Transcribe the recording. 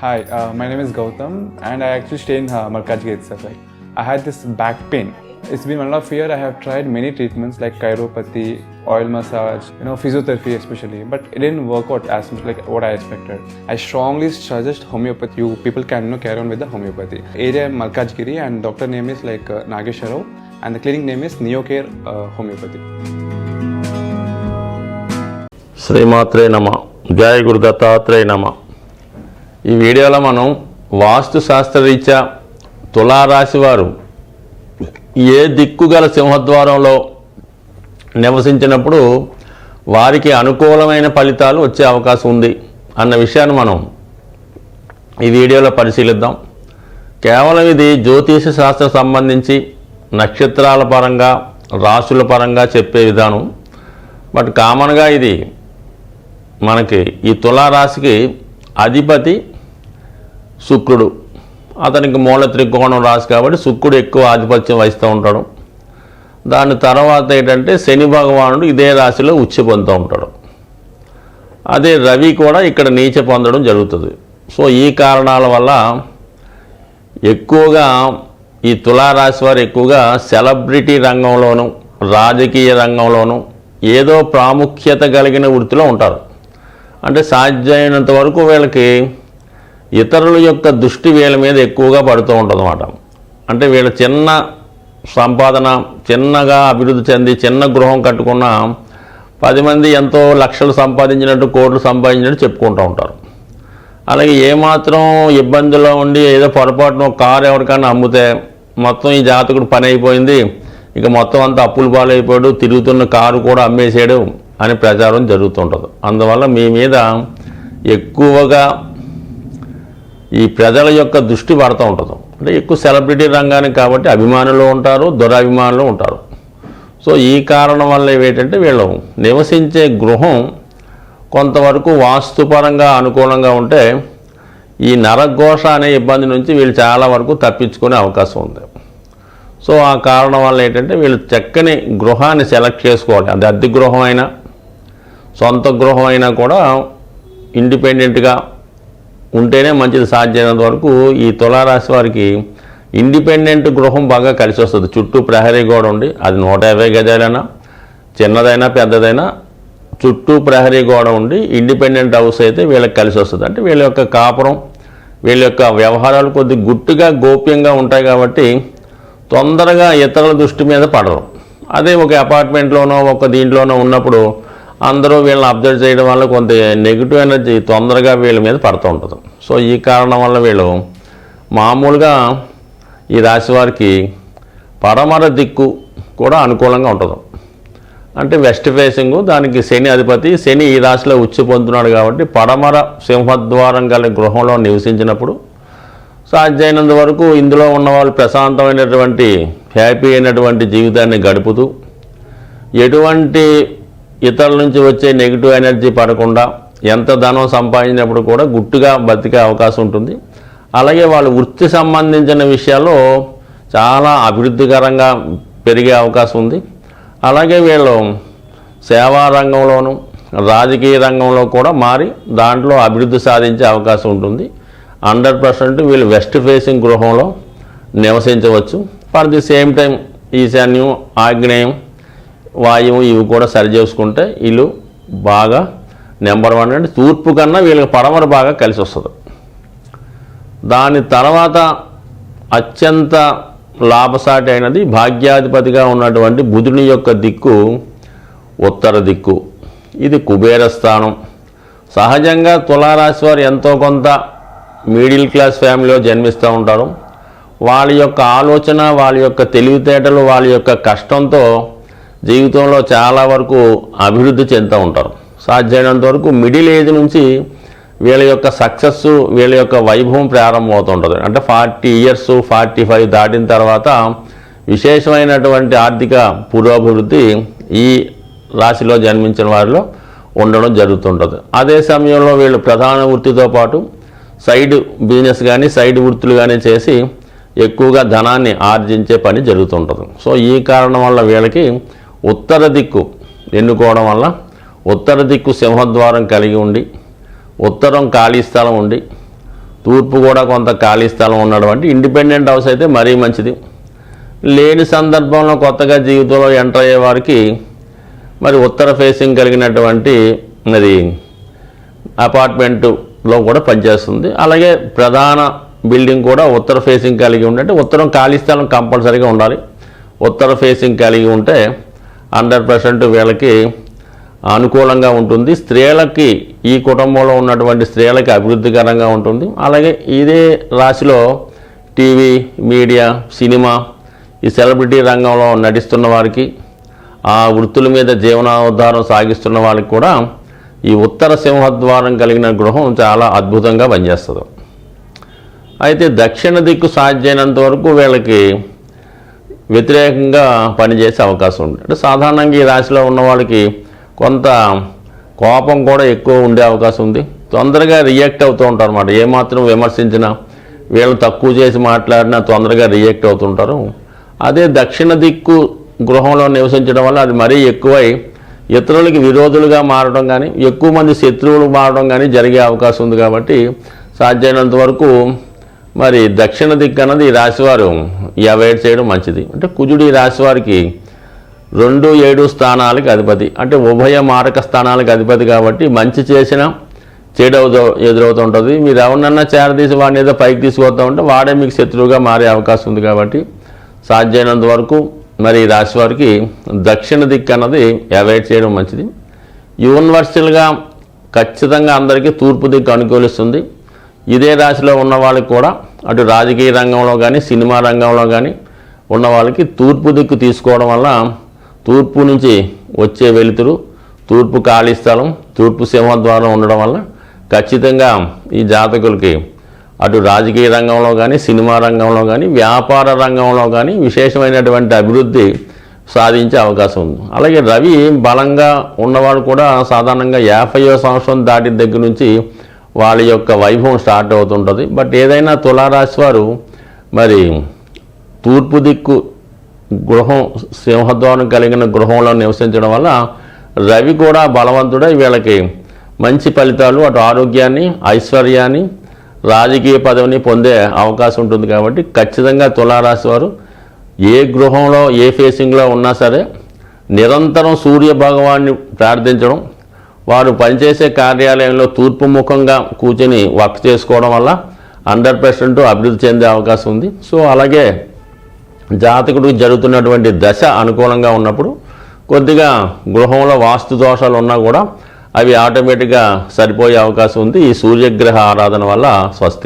Hi, uh, my name is Gautam, and I actually stay in uh, Markajgi itself. Like, I had this back pain. It's been one of year. I have tried many treatments like chiropathy, oil massage, you know, physiotherapy especially, but it didn't work out as much like what I expected. I strongly suggest homeopathy. You people can you know, carry on with the homeopathy. Area Malkajgiri, and doctor name is like uh, Nagesharov, and the clinic name is Neocare uh, Homeopathy. శ్రీమాత్రే నమ జయ గురు దత్తాత్రేయ నమ ఈ వీడియోలో మనం వాస్తు శాస్త్రరీత్యా తులారాశి వారు ఏ దిక్కు గల సింహద్వారంలో నివసించినప్పుడు వారికి అనుకూలమైన ఫలితాలు వచ్చే అవకాశం ఉంది అన్న విషయాన్ని మనం ఈ వీడియోలో పరిశీలిద్దాం. కేవలం ఇది జ్యోతిష శాస్త్రం సంబంధించి నక్షత్రాల పరంగా రాశుల పరంగా చెప్పే విధానం. బట్ కామన్గా ఇది మనకి ఈ తులారాశికి అధిపతి శుక్రుడు. అతనికి మూల త్రికోణం రాసు కాబట్టి శుక్రుడు ఎక్కువ ఆధిపత్యం వహిస్తూ ఉంటాడు. దాని తర్వాత ఏంటంటే శని భగవానుడు ఇదే రాశిలో ఉచ్చి పొందుతూ ఉంటాడు. అదే రవి కూడా ఇక్కడ నీచ పొందడం జరుగుతుంది. సో ఈ కారణాల వల్ల ఎక్కువగా ఈ తులారాశి వారు ఎక్కువగా సెలబ్రిటీ రంగంలోనూ రాజకీయ రంగంలోనూ ఏదో ప్రాముఖ్యత కలిగిన వృత్తిలో ఉంటారు. అంటే సాధ్యమైనంత వరకు వీళ్ళకి ఇతరుల యొక్క దృష్టి వీళ్ళ మీద ఎక్కువగా పడుతూ ఉంటుంది అన్నమాట అంటే వీళ్ళ చిన్న సంపాదన చిన్నగా అభివృద్ధి చెంది చిన్న గృహం కట్టుకున్న పది మంది ఎంతో లక్షలు సంపాదించినట్టు కోట్లు సంపాదించినట్టు చెప్పుకుంటూ ఉంటారు. అలాగే ఏమాత్రం ఇబ్బందుల్లో ఉండి ఏదో పొరపాటున కారు ఎవరికైనా అమ్మితే మొత్తం ఈ జాతకుడు పని అయిపోయింది ఇక మొత్తం అంతా అప్పులు పాలైపోయాడు తిరుగుతున్న కారు కూడా అమ్మేసాడు అని ప్రచారం జరుగుతుంటుంది అందువల్ల మీ మీద ఎక్కువగా ఈ ప్రజల యొక్క దృష్టి పడుతూ ఉంటుంది. అంటే ఎక్కువ సెలబ్రిటీ రంగానికి కాబట్టి అభిమానులు ఉంటారు దురాభిమానులు ఉంటారు. సో ఈ కారణం వల్ల ఏంటంటే వీళ్ళు నివసించే గృహం కొంతవరకు వాస్తుపరంగా అనుకూలంగా ఉంటే ఈ నరఘోష అనే ఇబ్బంది నుంచి వీళ్ళు చాలా వరకు తప్పించుకునే అవకాశం ఉంది. సో ఆ కారణం వల్ల ఏంటంటే వీళ్ళు చక్కని గృహాన్ని సెలెక్ట్ చేసుకోవాలి. అది అద్దె గృహం అయినా సొంత గృహం అయినా కూడా ఇండిపెండెంట్గా ఉంటేనే మంచిది సాధ్యమైనంత వరకు ఈ తులారాశి వారికి ఇండిపెండెంట్ గృహం బాగా కలిసి వస్తుంది. చుట్టూ ప్రహరీ గోడ ఉండి అది నూట యాభై గజాలైనా చిన్నదైనా పెద్దదైనా చుట్టూ ప్రహరీ గోడ ఉండి ఇండిపెండెంట్ హౌస్ అయితే వీళ్ళకి కలిసి వస్తుంది. అంటే వీళ్ళ యొక్క కాపురం వీళ్ళ యొక్క వ్యవహారాలు కొద్ది గుట్టుగా గోప్యంగా ఉంటాయి కాబట్టి తొందరగా ఇతరుల దృష్టి మీద పడరు. అదే ఒక అపార్ట్మెంట్లోనో ఒక దీంట్లోనో ఉన్నప్పుడు అందరూ వీళ్ళని అబ్జర్వ్ చేయడం వల్ల కొంత నెగిటివ్ ఎనర్జీ తొందరగా వీళ్ళ మీద పడుతూ ఉంటుంది. సో ఈ కారణం వల్ల వీళ్ళు మామూలుగా ఈ రాశి వారికి పడమర దిక్కు కూడా అనుకూలంగా ఉంటుంది. అంటే వెస్ట్ ఫేసింగ్ దానికి శని అధిపతి శని ఈ రాశిలో ఉచ్చి పొందుతున్నాడు కాబట్టి పడమర సింహద్వారం గల గృహంలో నివసించినప్పుడు సాధ్యమైనంత వరకు ఇందులో ఉన్న వాళ్ళు ప్రశాంతమైనటువంటి హ్యాపీ అయినటువంటి జీవితాన్ని గడుపుతూ ఎటువంటి ఇతరుల నుంచి వచ్చే నెగిటివ్ ఎనర్జీ పడకుండా ఎంత ధనం సంపాదించినప్పుడు కూడా గుట్టుగా బతికే అవకాశం ఉంటుంది. అలాగే వాళ్ళు వృత్తి సంబంధించిన విషయాల్లో చాలా అభివృద్ధికరంగా పెరిగే అవకాశం ఉంది. అలాగే వీళ్ళు సేవా రంగంలోనూ రాజకీయ రంగంలో కూడా మారి దాంట్లో అభివృద్ధి సాధించే అవకాశం ఉంటుంది. హండ్రెడ్ పర్సెంట్ వీళ్ళు వెస్ట్ ఫేసింగ్ గృహంలో నివసించవచ్చు. ఫర్ ది సేమ్ టైం ఈశాన్యం ఆగ్నేయం వాయువు ఇవి కూడా సరి చేసుకుంటే వీళ్ళు బాగా నెంబర్ వన్ అంటే తూర్పు కన్నా వీళ్ళకి పడమర బాగా కలిసి వస్తుంది. దాని తర్వాత అత్యంత లాభసాటి అయినది భాగ్యాధిపతిగా ఉన్నటువంటి బుధుని యొక్క దిక్కు ఉత్తర దిక్కు. ఇది కుబేర స్థానం. సహజంగా తులారాశి వారు ఎంతో కొంత మిడిల్ క్లాస్ ఫ్యామిలీలో జన్మిస్తూ ఉంటారు. వాళ్ళ యొక్క ఆలోచన వాళ్ళ యొక్క తెలివితేటలు వాళ్ళ యొక్క కష్టంతో జీవితంలో చాలా వరకు అభివృద్ధి చెందుతూ ఉంటారు. సాధ్యమైనంత వరకు మిడిల్ ఏజ్ నుంచి వీళ్ళ యొక్క సక్సెస్ వీళ్ళ యొక్క వైభవం ప్రారంభమవుతుంటుంది. అంటే ఫార్టీ ఇయర్స్ ఫార్టీ ఫైవ్ దాటిన తర్వాత విశేషమైనటువంటి ఆర్థిక పురోభివృద్ధి ఈ రాశిలో జన్మించిన వారిలో ఉండడం జరుగుతుంటుంది. అదే సమయంలో వీళ్ళు ప్రధాన వృత్తితో పాటు సైడ్ బిజినెస్ కానీ సైడ్ వృత్తులు కానీ చేసి ఎక్కువగా ధనాన్ని ఆర్జించే పని జరుగుతుంటుంది. సో ఈ కారణం వల్ల వీళ్ళకి ఉత్తర దిక్కు ఎన్నుకోవడం వల్ల ఉత్తర దిక్కు సింహద్వారం కలిగి ఉండి ఉత్తరం ఖాళీ స్థలం ఉండి తూర్పు కూడా కొంత ఖాళీ స్థలం ఉండడం అంటే ఇండిపెండెంట్ హౌస్ అయితే మరీ మంచిది. లేని సందర్భంలో కొత్తగా జీవితంలో ఎంటర్ అయ్యే వారికి మరి ఉత్తర ఫేసింగ్ కలిగినటువంటి మరి అపార్ట్మెంట్లో కూడా పనిచేస్తుంది. అలాగే ప్రధాన బిల్డింగ్ కూడా ఉత్తర ఫేసింగ్ కలిగి ఉంటే ఉత్తరం ఖాళీ స్థలం కంపల్సరీగా ఉండాలి. ఉత్తర ఫేసింగ్ కలిగి ఉంటే హండ్రెడ్ పర్సెంట్ వీళ్ళకి అనుకూలంగా ఉంటుంది. స్త్రీలకి ఈ కుటుంబంలో ఉన్నటువంటి స్త్రీలకి అభివృద్ధికరంగా ఉంటుంది. అలాగే ఇదే రాశిలో టీవీ మీడియా సినిమా ఈ సెలబ్రిటీ రంగంలో నటిస్తున్న వారికి ఆ వృత్తుల మీద జీవనోద్ధారం సాగిస్తున్న వాళ్ళకి కూడా ఈ ఉత్తర సింహద్వారం కలిగిన గృహం చాలా అద్భుతంగా పనిచేస్తుంది. అయితే దక్షిణ దిక్కు సాధ్యమైనంత వరకు వీళ్ళకి వ్యతిరేకంగా పనిచేసే అవకాశం ఉంది. అంటే సాధారణంగా ఈ రాశిలో ఉన్న వాళ్ళకి కొంత కోపం కూడా ఎక్కువ ఉండే అవకాశం ఉంది. తొందరగా రియాక్ట్ అవుతూ ఉంటారు అన్నమాట. ఏమాత్రం విమర్శించినా వీళ్ళు తక్కువ చేసి మాట్లాడినా తొందరగా రియాక్ట్ అవుతుంటారు అదే దక్షిణ దిక్కు గృహంలో నివసించడం వల్ల అది మరీ ఎక్కువై ఇతరులకి విరోధులుగా మారడం కానీ ఎక్కువ మంది శత్రువులు మారడం కానీ జరిగే అవకాశం ఉంది కాబట్టి సాధ్యమైనంత వరకు మరి దక్షిణ దిక్కు అన్నది ఈ రాశివారు అవాయిడ్ చేయడం మంచిది. అంటే కుజుడు ఈ రాశివారికి రెండు ఏడు స్థానాలకు అధిపతి. అంటే ఉభయ మారక స్థానాలకు అధిపతి కాబట్టి మంచి చేసిన చెడు ఎదురవుతూ ఉంటుంది. మీరు ఎవరినన్నా చేరదీసి వాడిని ఏదో పైకి తీసుకొస్తూ ఉంటే వాడే మీకు శత్రువుగా మారే అవకాశం ఉంది కాబట్టి సాధ్యమైనంత వరకు మరి ఈ రాశి వారికి దక్షిణ దిక్కు అన్నది అవాయిడ్ చేయడం మంచిది. యూనివర్సల్గా ఖచ్చితంగా అందరికీ తూర్పు దిక్కు అనుకూలిస్తుంది. ఇదే రాశిలో ఉన్న వాళ్ళకి కూడా అటు రాజకీయ రంగంలో కానీ సినిమా రంగంలో కానీ ఉన్న వాళ్ళకి తూర్పు దిక్కు తీసుకోవడం వల్ల తూర్పు నుంచి వచ్చే వెలుతురు తూర్పు ఖాళీ స్థలం తూర్పు సింహద్వారం ఉండడం వల్ల ఖచ్చితంగా ఈ జాతకులకి అటు రాజకీయ రంగంలో కానీ సినిమా రంగంలో కానీ వ్యాపార రంగంలో కానీ విశేషమైనటువంటి అభివృద్ధి సాధించే అవకాశం ఉంది. అలాగే రవి బలంగా ఉన్నవాడు కూడా సాధారణంగా యాభైవ సంవత్సరం దాటిన దగ్గర నుంచి వాళ్ళ యొక్క వైభవం స్టార్ట్ అవుతుంటుంది. బట్ ఏదైనా తులారాశి వారు మరి తూర్పు దిక్కు గృహం సింహద్వారం కలిగిన గృహంలో నివసించడం వల్ల రవి కూడా బలవంతుడై వీళ్ళకి మంచి ఫలితాలు అటు ఆరోగ్యాన్ని ఐశ్వర్యాన్ని రాజకీయ పదవిని పొందే అవకాశం ఉంటుంది కాబట్టి ఖచ్చితంగా తులారాశి వారు ఏ గృహంలో ఏ ఫేసింగ్లో ఉన్నా సరే నిరంతరం సూర్య భగవాన్ని ప్రార్థించడం వారు పనిచేసే కార్యాలయంలో తూర్పు ముఖంగా కూర్చొని వర్క్ చేసుకోవడం వల్ల హండ్రెడ్ పర్సెంట్ అభివృద్ధి చెందే అవకాశం ఉంది. సో అలాగే జాతకుడికి జరుగుతున్నటువంటి దశ అనుకూలంగా ఉన్నప్పుడు కొద్దిగా గృహంలో వాస్తు దోషాలు ఉన్నా కూడా అవి ఆటోమేటిక్గా సరిపోయే అవకాశం ఉంది. ఈ సూర్యగ్రహ ఆరాధన వల్ల స్వస్తి.